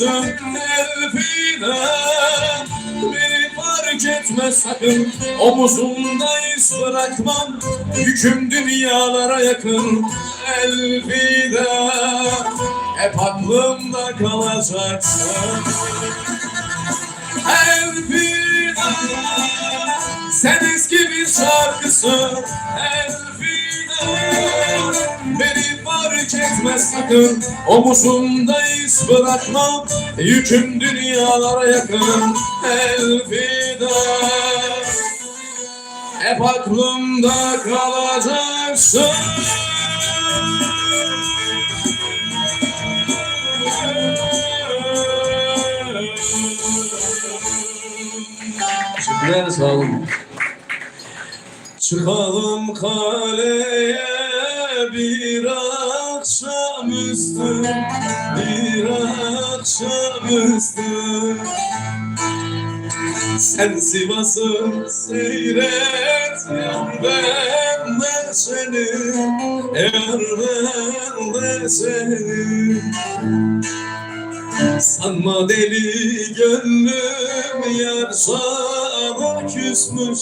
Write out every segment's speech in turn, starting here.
şarkısı Elfide Beni fark etme sakın. Omuzumda iz bırakmam Yüküm dünyalara yakın. Elfide Hep aklımda kalacaksın. Elfide Sen eski bir şarkısı. Elfide etmez sakın Omuzumda iz bırakmam Yüküm dünyalara yakın Elfida Hep aklımda kalacaksın. Teşekkürler, sağ olun. Çıkalım kaleye bir akşamüstü Bir akşamüstü Sen Sivas'ı seyret Yar ben de seni Yar ben de seni. Sanma deli gönlüm yar sana küsmüş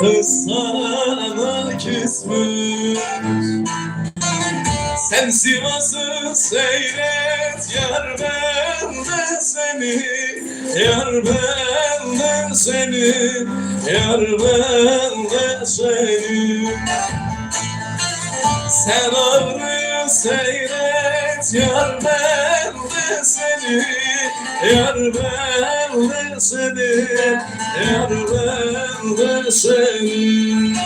Kız sana küsmüş Sen Sivas'ı seyret yar ben de seni. Yar ben de seni Yar ben de seni. Sen ağrıyı seyret yar ben de seni. Yar ben de seni Yar ben de seni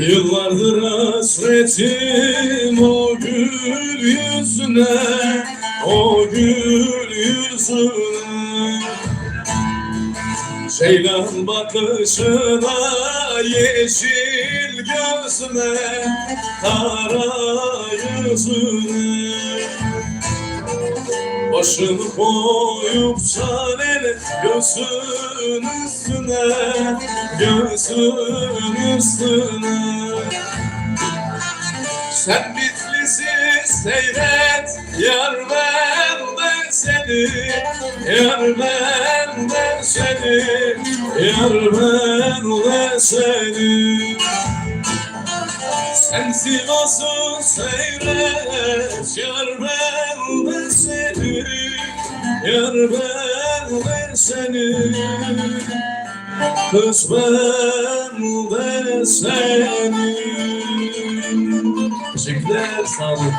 Yıllardır hasretim o gül yüzüne O gül yüzüne. Ceylan bakışına yeşil gözüne Kara yüzüne Başını koyup çareli gözün üstüne Gözün üstüne. Sen Bitlis'i seyret Yar ben de seni Yar ben de seni Yar ben de seni sen Sivas'ı seyret Yar ben de seni Yar ben de seni Kız ben de seni Teşekkürler, sağ olun.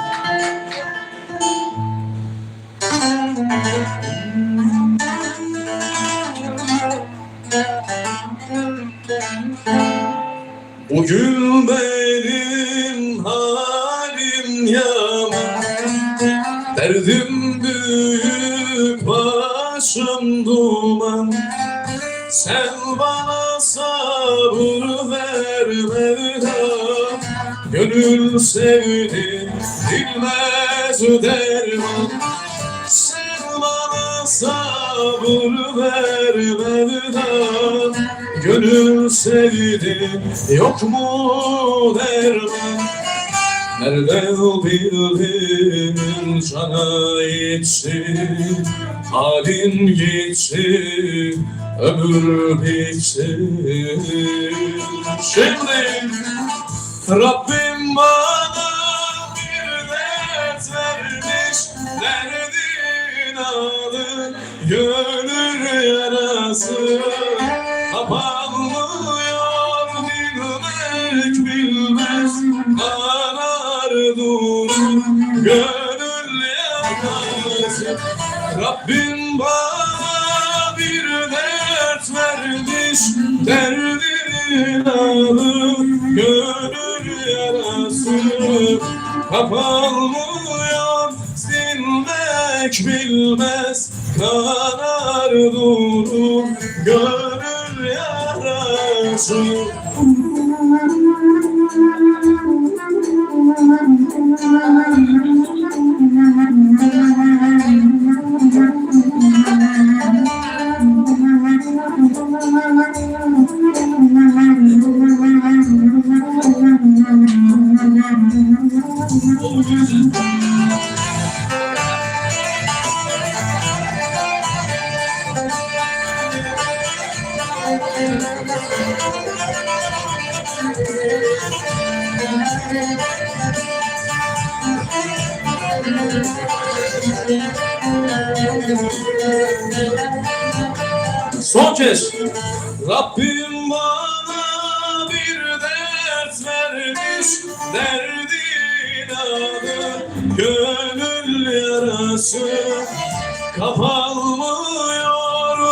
Bugün benim halim yaman Derdim büyük başım duman. Sen bana sabır ver Mevlam Gönül sevdi bilmez derman. Sen bana sabır ver Mevlam Gönül sevdi yok mu derman? Nerede o bildiğin cana içti Halin gitti ömür bitti Şimdi Rabbim bana bir dert vermiş Derdin adı gönül yarası Kapanmıyor bilmek bilmez Kanar durur gönül yarası Rabbim bana bir dert vermiş Derdin adı gönül yarası. Kapanmıyor silmek bilmez kanar durur gönül yarası Son kez. Rabbim bana bir dert vermiş Derdin adı gönül yarası. Kapanmıyor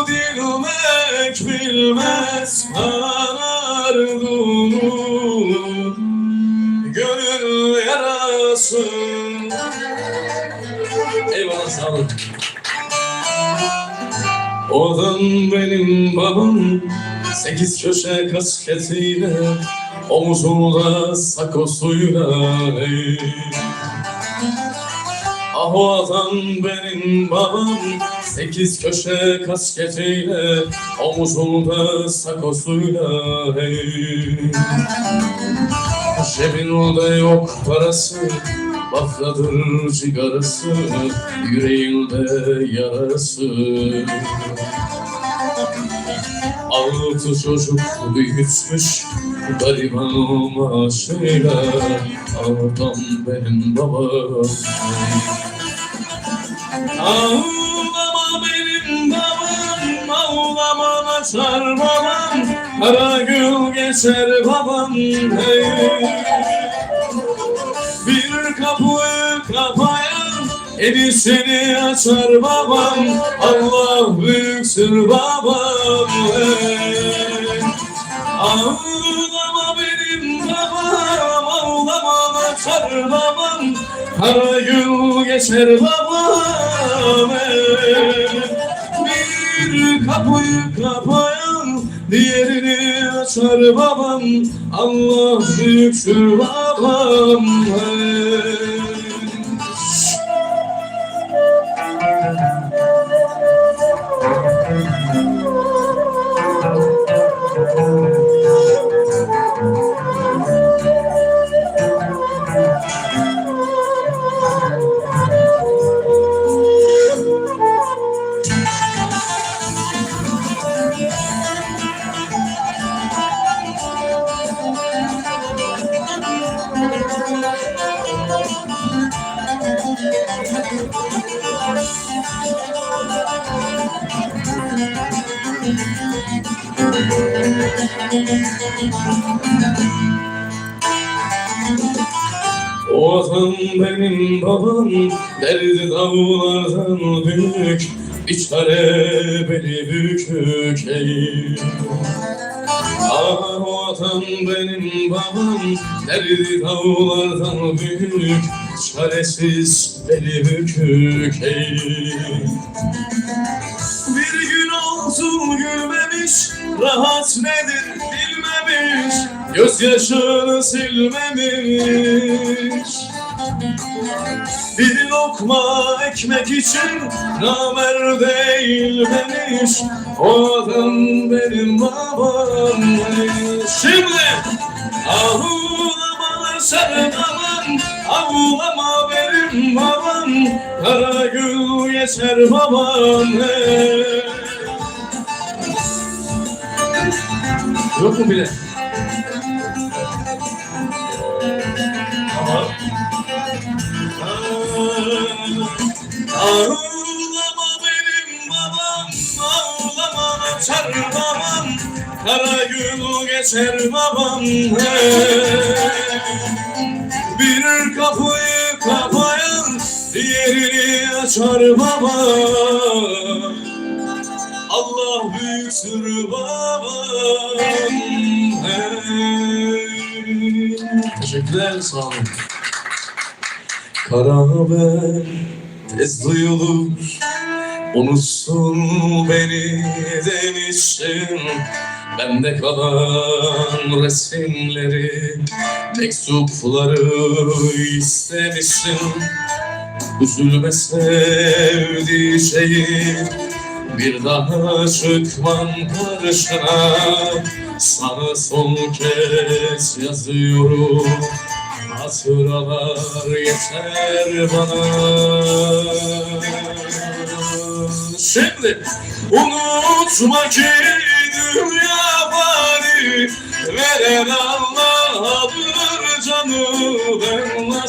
dilmek bilmez Kanar gönül yarası Eyvallah sağ olun. Odan benim babam Sekiz köşe kasketiyle Omuzunda sakosuyla ey. Ah o adam benim babam Sekiz köşe kasketiyle Omuzunda sakosuyla ey. Cebinde yok parası Bafradır cigarası Yüreğinde yarası. Altı çocuk büyütmüş Gariban maaşıyla Ağlam benim babam Ağlama benim babam Ağlama açar babam Kara gül geçer babam hey. Kapayan Edisini açar babam Allah büyüksün babam. Ağlama benim babam Ağlama açar babam Kara gül geçer babam. Bir kapıyı kapayan Diğerini açar babam Allah büyüktür babam hey. Adam benim babam Derdi dağlardan büyük çare beni bükük ey. Ah adam benim babam Derdi dağlardan büyük Çaresiz beni bükük ey. Bir gün olsun gülmemiş Rahat nedir bilmemiş Gözyaşını silmemiş. Bir lokma ekmek için Namer değilmemiş O adam benim babam Şimdi Ağlama sen babam Ağlama benim babam. Kara gül geçer babam hey. Yok mu bile? Tamam. Ağlama benim babam, ağlama açar babam, kara gün geçer babam. Bir kapıyı kapayan, diğerini açar babam. Büyüktür babam. hey. Teşekkürler, sağ olun. Kara haber tez duyulur Unutsun beni demiştin Bende kalan resimleri Mektupları istemişsin Üzülme sevdiği şeyi Bir daha çıkmam karşına. Sana son kez yazıyorum. Hatıralar yeter bana. Şimdi unutma ki dünya bari. Veren Allah'dır canı Ben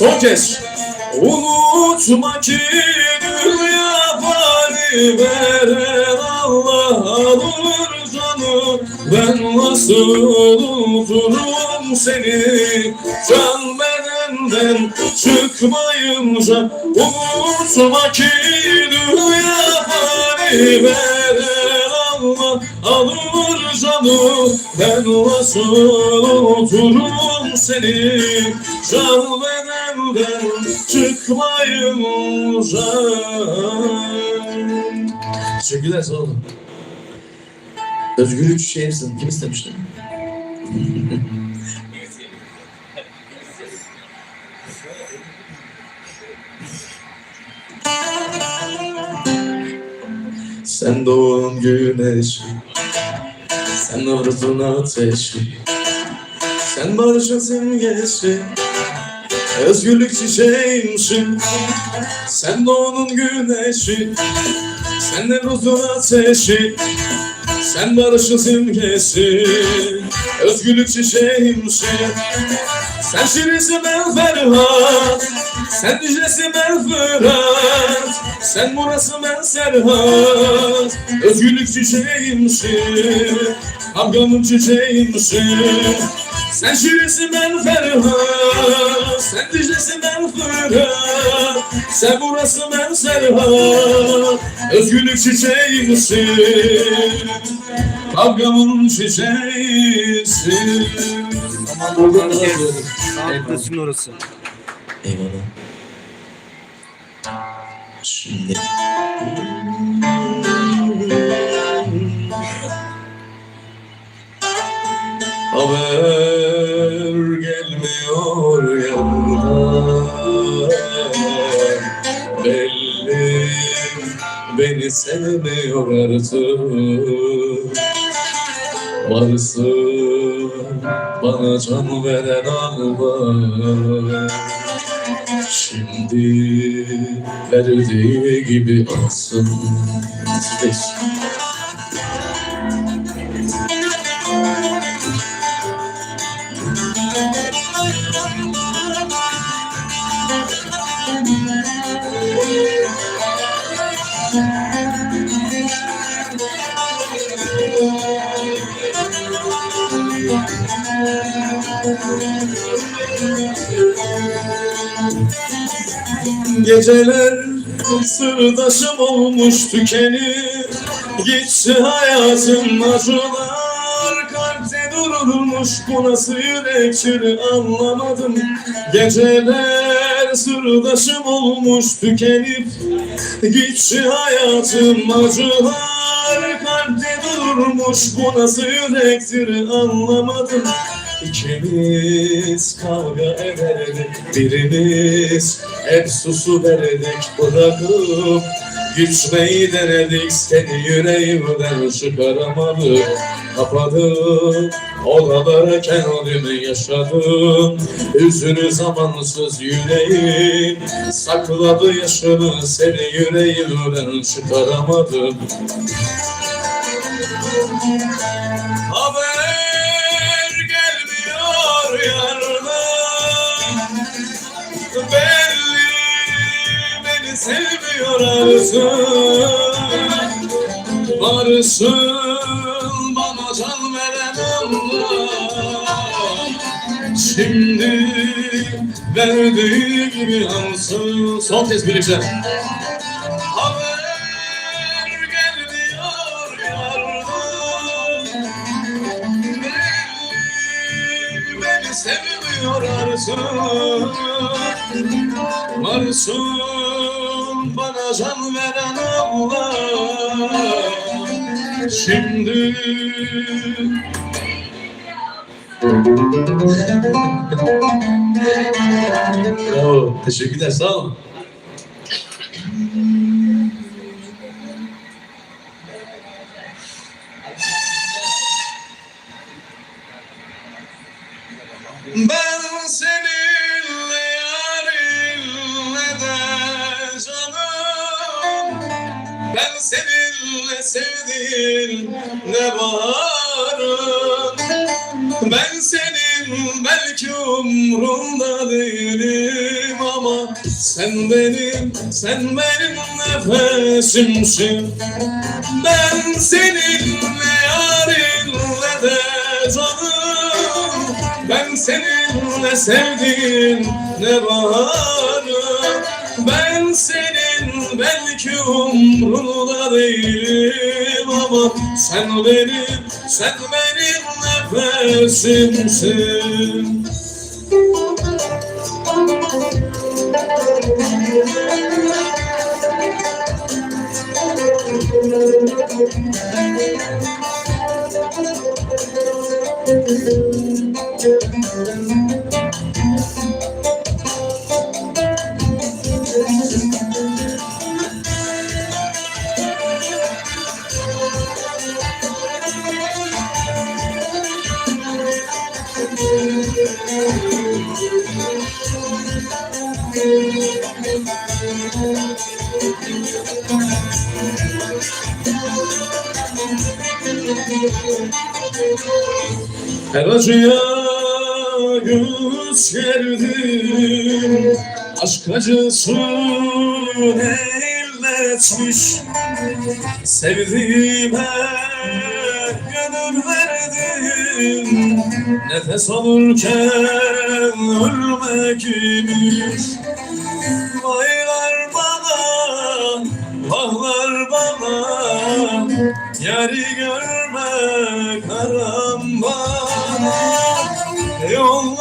Son kez. Unutma ki dünya fani veren Allah alır canı. Ben nasıl unuturum seni? Can bedenden çıkmayınca Unutma ki dünya fani veren Allah alır canı. Ben nasıl unuturum seni? Can bedenden çıkmayınca Teşekkürler sağ olun. Özgürlük çiçeğimsin. Kim istemişti? Sen doğan güneşi Sen arzun ateşi Sen barışın simgesi Özgürlük çiçeğimsin Sen doğanın güneşi Sen Nevruz'un ateşi Sen barışın simgesi. Özgürlük çiçeğimsin Sen Şirinsin ben Ferhat Sen Dicle'sin ben Fırat Sen burası ben Serhat. Özgürlük çiçeğimsin Kavgamın çiçeğimsin. Sen Şirinsin ben Ferhat Sen Dicle'sin ben Fırat. Sen burası ben Serhat Özgürlük çiçeğimsin Kavgamın çiçeğisin Oradan Sağlıklasın orası. Eyvallah. Şimdi. Haber gelmiyor yanımdan. Belli beni sevmiyor artık. Varsın bana can veren Allah Şimdi verdiği gibi alsın Space. Geceler sırdaşım olmuş tükenir. Gitti hayatım acılar. Kalpte durulmuş bu nasıl yürektir anlamadım. Geceler sırdaşım olmuş tükenip Gitti hayatım acılar Durmuş bu nasıl yürektir anlamadım. İkimiz kavga ederdik Birimiz hep susu verdik Bırakıp Güçmeyi denedik. Seni yüreğimden çıkaramadık Kapadım odalara kendimi yaşadım. Üzünü zamansız yüreğim Sakladı yaşını. Seni yüreğimden çıkaramadım Haber gelmiyor yardan Belli beni sevmiyor artık Varsın bana can veren Allah. Şimdi verdiği gibi alsın Son kez birlikte artık Varsın bana can veren Allah Şimdi Bravo, teşekkürler, sağ olun. Belki umrumda değilim ama Sen benim, sen benim nefesimsin. Ben seninle yarinle de canım. Ben seninle sevdim ne baharım Ben senin belki umrunda değilim ama Sen benim, sen benim nefesimsin Her acıya göz gerdim Aşk acısı elletmiş Sevdiğime gönül verdim. Nefes alırken ölmek imiş Vaylar bana, vahlar bana Yeri görme karambana e Yollar